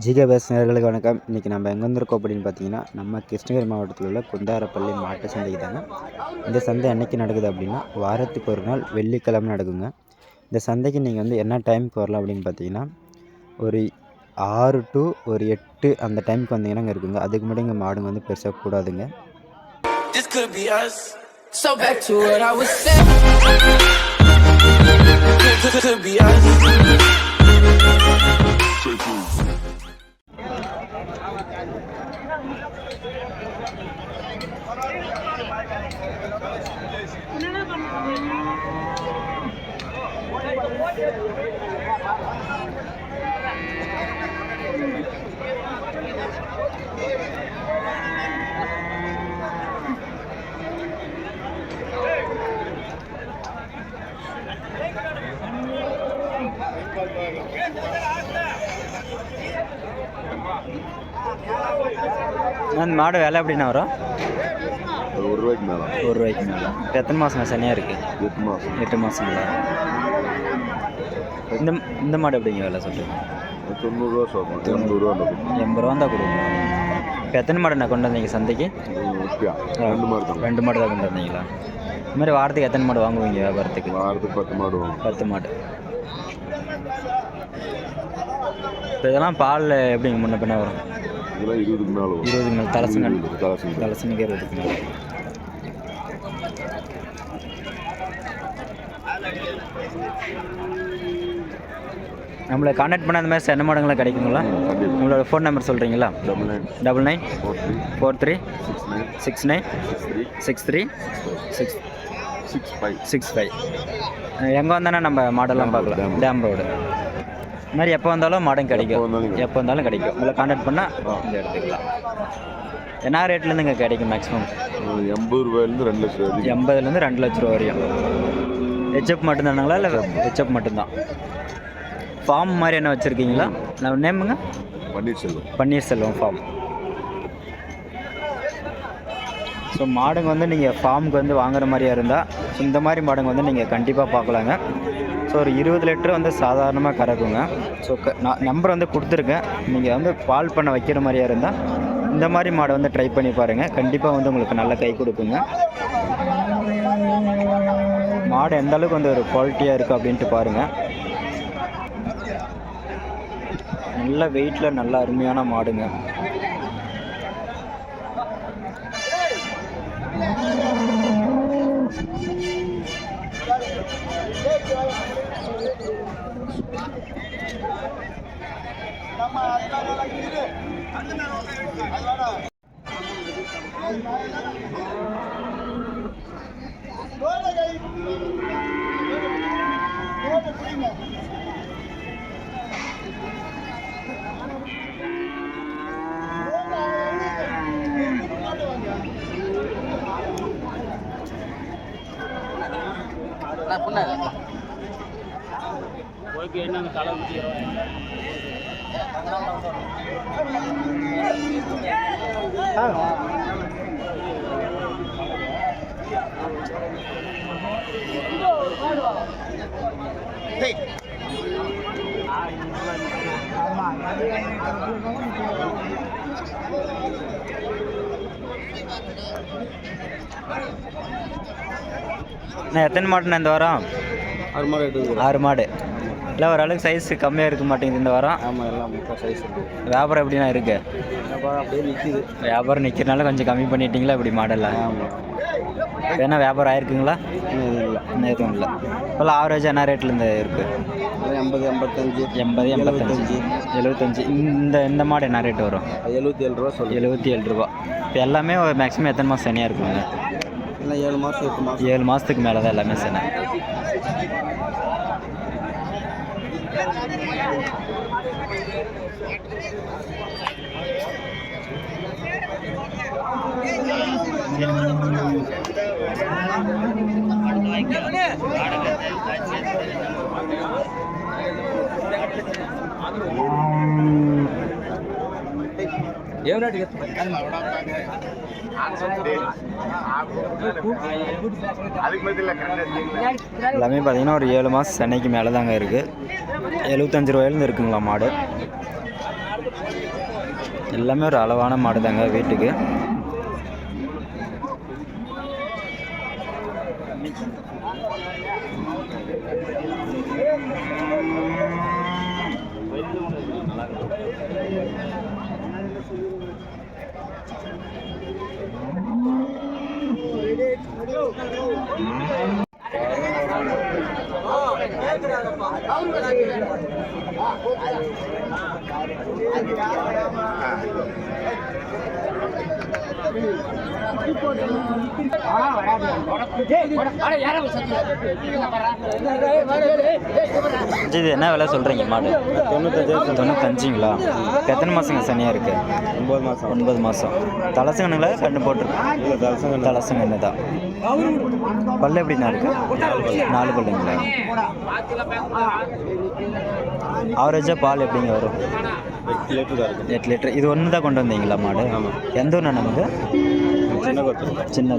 GK bus நேர்களுக்கு வணக்கம். இன்றைக்கி நம்ம எங்கே வந்திருக்கோம் அப்படின்னு பார்த்தீங்கன்னா நம்ம கிருஷ்ணகிரி மாவட்டத்தில் உள்ள குந்தாரப்பள்ளி மாட்டு சந்தைக்கு தாங்க இந்த சந்தை என்னைக்கு நடக்குது அப்படின்னா வாரத்துக்கு ஒரு நாள் வெள்ளிக்கிழமை நடக்குங்க. இந்த சந்தைக்கு நீங்கள் வந்து என்ன டைமுக்கு வரலாம் அப்படின்னு பார்த்தீங்கன்னா ஒரு ஆறு டு ஒரு எட்டு அந்த டைமுக்கு வந்தீங்கன்னா இங்கே இருக்குங்க. அதுக்கு முன்னாடி இங்கே மாடுங்க வந்து பெருசாக கூடாதுங்க. Could be us. So back to what I was saying. Could, could, could be us. அந்த மாடு ಎಲ್ಲ எப்படின்னா வரும்? ஒரு ரூபாய்க்கு மேலே? ஒரு ரூபாய்க்கு மேலே. இப்போ எத்தனை மாதம் சனியாக இருக்குது எட்டு மாதம். எட்டு மாதங்களா இந்த இந்த மாடு எப்படிங்க விலை சொல்கிறீங்க? தொண்ணூறுரூவா சொல்கிறோம் எண்பதுரூவா எண்பது ரூபா தான் கொடுங்க இப்போ எத்தனை மாடு நான் கொண்டு வந்தீங்க சந்தைக்கு? ரெண்டு மாடு தான். ரெண்டு மாடு தான் கொண்டு வந்தீங்களா? இந்த மாதிரி வாரத்துக்கு எத்தனை மாடு வாங்குவீங்க வியாபாரத்துக்கு? வாரத்துக்கு பத்து மாடு பத்து மாடு. இப்போ இதெல்லாம் பால் எப்படிங்க முன்ன பின்ன வரும்? இதெல்லாம் இருபதுக்கு மேலே இருபதுக்கு மேலே தலசுங்க தலசுங்க தலசுனுக்கு இருபதுக்கு மேலே நம்மளை கான்டாக்ட் பண்ண அந்த மாதிரி சென்ன மாடுங்களாம் கிடைக்குங்களா? உங்களோட ஃபோன் நம்பர் சொல்கிறீங்களா double nine. Double nine. Four three. Six nine. Six three. Six six five. Six five. எங்கே வந்தானே நம்ம மாடெல்லாம் பார்க்கலாம். Dam road. இந்த மாதிரி எப்போ வந்தாலும் எப்போ கிடைக்கும். எப்போ வந்தாலும் கிடைக்கும். உங்களை கான்டாக்ட் பண்ணால் இங்கே எடுத்துக்கலாம். என்ன ரேட்லேருந்து இங்கே கிடைக்கும் மேக்ஸிமம் எண்பது ரூபாயிலேருந்து ரெண்டு லட்சம் வரைக்கும். எண்பதுலேருந்து ரெண்டு லட்ச ரூபா வரையும். ஹெச்எப் மட்டும்தானுங்களா இல்லை ஹெச்எப் மட்டும்தான் ஃபார்ம் மாதிரி என்ன வச்சுருக்கீங்களா? நான் நேமுங்க? பன்னீர்செல்வம். பன்னீர்செல்வம் ஃபார்ம் ஸோ மாடுங்க வந்து நீங்கள் ஃபார்முக்கு வந்து வாங்குற மாதிரியா இருந்தால் இந்த மாதிரி மாடுங்க வந்து நீங்கள் கண்டிப்பாக பார்க்கலாங்க. ஸோ ஒரு இருபது லிட்டர் வந்து சாதாரணமாக கறக்குங்க. ஸோ க நான் நம்பர் வந்து கொடுத்துருக்கேன். நீங்கள் வந்து பால் பண்ண வைக்கிற மாதிரியா இருந்தால் இந்த மாதிரி மாடை வந்து ட்ரை பண்ணி பாருங்கள் கண்டிப்பாக வந்து உங்களுக்கு நல்ல கை கொடுக்குங்க. மாடு எந்த அளவுக்கு வந்து ஒரு குவாலிட்டியாக இருக்குது அப்படின்ட்டு பாருங்கள் நல்ல வெயிட்டில் நல்ல அருமையான மாடுங்க. நான் எத்தனை மாடுண்ணா இந்த வாரம்? ஆறு மாடு ஆறு மாடு. இல்லை ஓரளவுக்கு சைஸ் கம்மியாக இருக்க மாட்டேங்குது இந்த வாரம். ஆமாம் எல்லாம் சைஸ் இருக்குது வியாபாரம் எப்படிண்ணா இருக்கு? அப்புறம் அப்படியே நிற்கிது வியாபாரம் நிற்கிறனால கொஞ்சம் கம்மி பண்ணிட்டீங்களா இப்படி மாடெல்லாம் ஆமாம் ஏன்னா வியாபாரம் ஆயிருக்குங்களா? இல்லை. எதுவும் இல்லை. இப்போல்லாம் ஆவரேஜ் என்ன ரேட்லேருந்து இருக்குது அப்புறம் எண்பது எண்பத்தஞ்சு. எண்பது எண்பத்தஞ்சு. எழுபத்தஞ்சு இந்த இந்த மாடு என்ன ரேட் வரும்? எழுபத்தி ஏழு ரூபா சொல்லி எழுபத்தி ஏழு ரூபா. இப்போ எல்லாமே மேக்ஸிமம் எத்தனை மாதம் சனியாக இருக்குங்க? இல்லை ஏழு மாதம் எட்டு மாதம் ஏழு மாதத்துக்கு மேலே தான் எல்லாமே சனி. ஆடகத்தை எல்லாமே பார்த்தீங்கன்னா ஒரு ஏழு மாதம் சென்னைக்கு மேலே தாங்க இருக்குது எழுபத்தஞ்சு ரூபாயிலேருந்து இருக்குங்களா மாடு? எல்லாமே ஒரு அளவான மாடு தாங்க வீட்டுக்கு. வராது. யாரும் இது என்ன விலை சொல்கிறீங்க மாடு. தொண்ணூத்தஞ்சு. தொண்ணூத்தஞ்சுங்களா? எத்தனை மாதங்க சனியாக இருக்குது ஒம்பது மாதம் ஒன்பது மாதம் தலசங்கனுங்களா கண்டு போட்டிருக்கு? இல்லை தலசங்க தலசங்கன்னு தான். பல்லு எப்படிண்ணா இருக்கு? நாலு பல்லுங்களா? ஆவரேஜாக பால் எப்படிங்க வரும்? எட்டு லிட்டர் இருக்குது இது ஒன்று தான் கொண்டு வந்தீங்களா மாடு. எந்த ஊர் நமக்கு சின்ன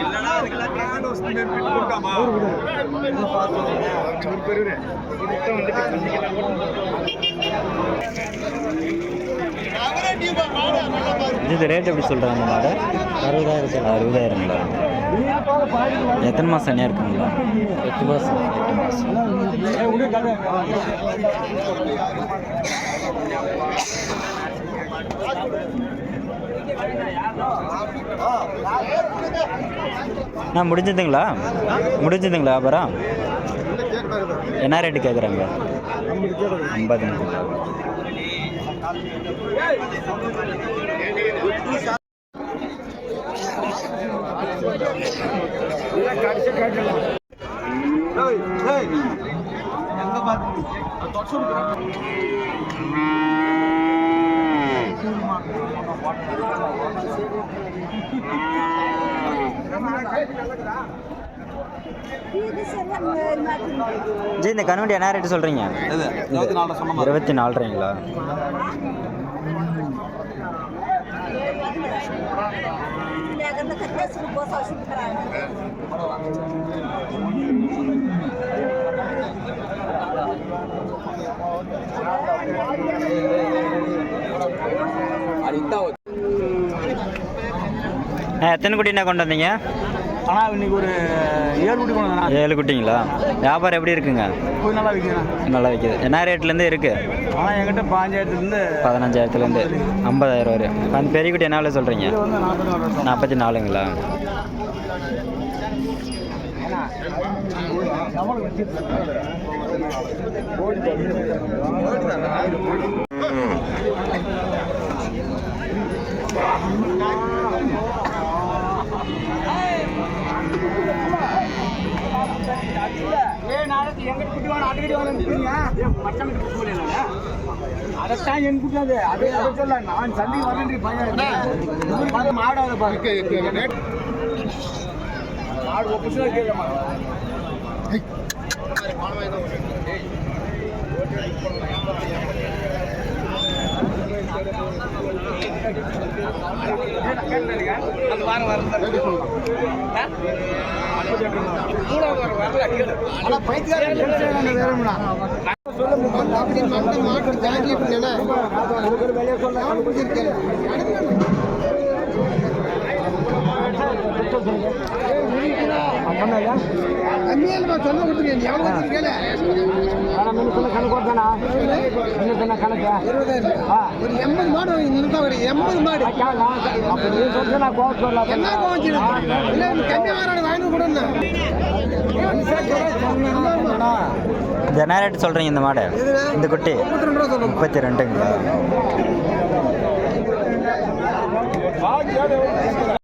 இல்லைன்னா அதுக்கெல்லாம் இது ரேட் எப்படி சொல்கிறாங்க மாடு? அறுபதாயிரம் அறுபதாயிரங்களா எத்தனை மாதம் சனியாக இருக்குங்களா? எட்டு மாதம் எட்டு மாதம் நான் முடிஞ்சதுங்களா? முடிஞ்சதுங்களா அப்புறம் என்ன ரேட்டு கேட்குறாங்க ஐம்பதுங்க. ஜி இந்த கண்ணுண்டி என்ன ரேட்டு சொல்கிறீங்க இருபத்தி நாலு சொன்ன இருபத்தி நாலுறீங்களா? ஆ, எத்தனை குட்டிண்ணா கொண்டு வந்தீங்க? ஆனால் இன்னைக்கு ஒரு ஏழு குட்டி கொண்டு வந்தேன்? ஏழு குட்டிங்களா? வியாபாரம் எப்படி இருக்குங்க? கொஞ்சம் நல்லா விற்கிறேன் நல்லா விற்கிது என்ன ரேட்லேருந்து இருக்குது ஆனால் என்கிட்ட பாஞ்சாயிரத்துலேருந்து பதினஞ்சாயிரத்துலேருந்து ஐம்பதாயிரம் வரை அந்த பெரிய குட்டி என்ன விலை சொல்கிறீங்க இது எங்கிட்ட குட்டி வாங்க அடிக்கடி வாங்க அதைத்தான் என் குட்டாது அது. அதை சொல்ல நான் சந்தைக்கு வரேன் பையன் மாடாத பாருங்க மாடு ஒப்பிச்சு கேட்கமா அது வாரம் வாரம் கணக்கு. கணக்கு கணக்கு ஒரு எண்பது மாடு எண்பது மாடு. கோவம் என்ன இல்லை கம்மியாக வராது வாங்கி கொடுங்க என்ன சொல்கிறீங்க இந்த மாடு. இந்த குட்டி. முப்பத்தி ரெண்டுங்களா?